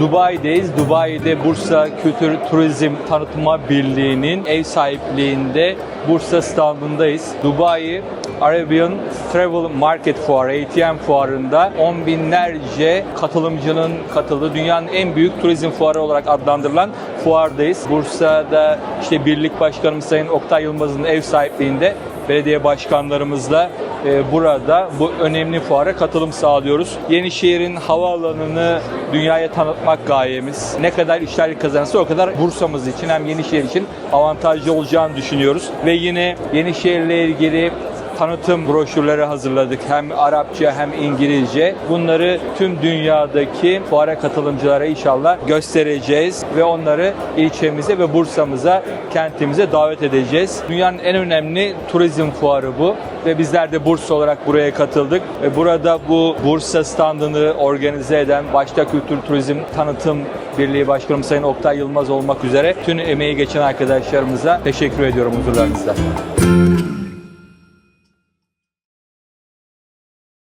Dubai'deyiz. Dubai'de Bursa Kültür Turizm Tanıtma Birliği'nin ev sahipliğinde Bursa standındayız. Dubai Arabian Travel Market Fuarı, ATM fuarında on binlerce katılımcının katıldığı dünyanın en büyük turizm fuarı olarak adlandırılan fuardayız. Bursa'da işte birlik başkanımız Sayın Oktay Yılmaz'ın ev sahipliğinde belediye başkanlarımızla burada bu önemli fuara katılım sağlıyoruz. Yenişehir'in havaalanını dünyaya tanıtmak gayemiz. Ne kadar işlerlik kazanırsa o kadar Bursa'mız için hem Yenişehir için avantajlı olacağını düşünüyoruz. Ve yine Yenişehir'le ilgili tanıtım broşürleri hazırladık. Hem Arapça hem İngilizce. Bunları tüm dünyadaki fuara katılımcılara inşallah göstereceğiz ve onları ilçemize ve Bursa'mıza, kentimize davet edeceğiz. Dünyanın en önemli turizm fuarı bu ve bizler de Bursa olarak buraya katıldık. Ve burada bu Bursa standını organize eden başta Kültür Turizm Tanıtım Birliği Başkanım Sayın Oktay Yılmaz olmak üzere tüm emeği geçen arkadaşlarımıza teşekkür ediyorum huzurlarınızda.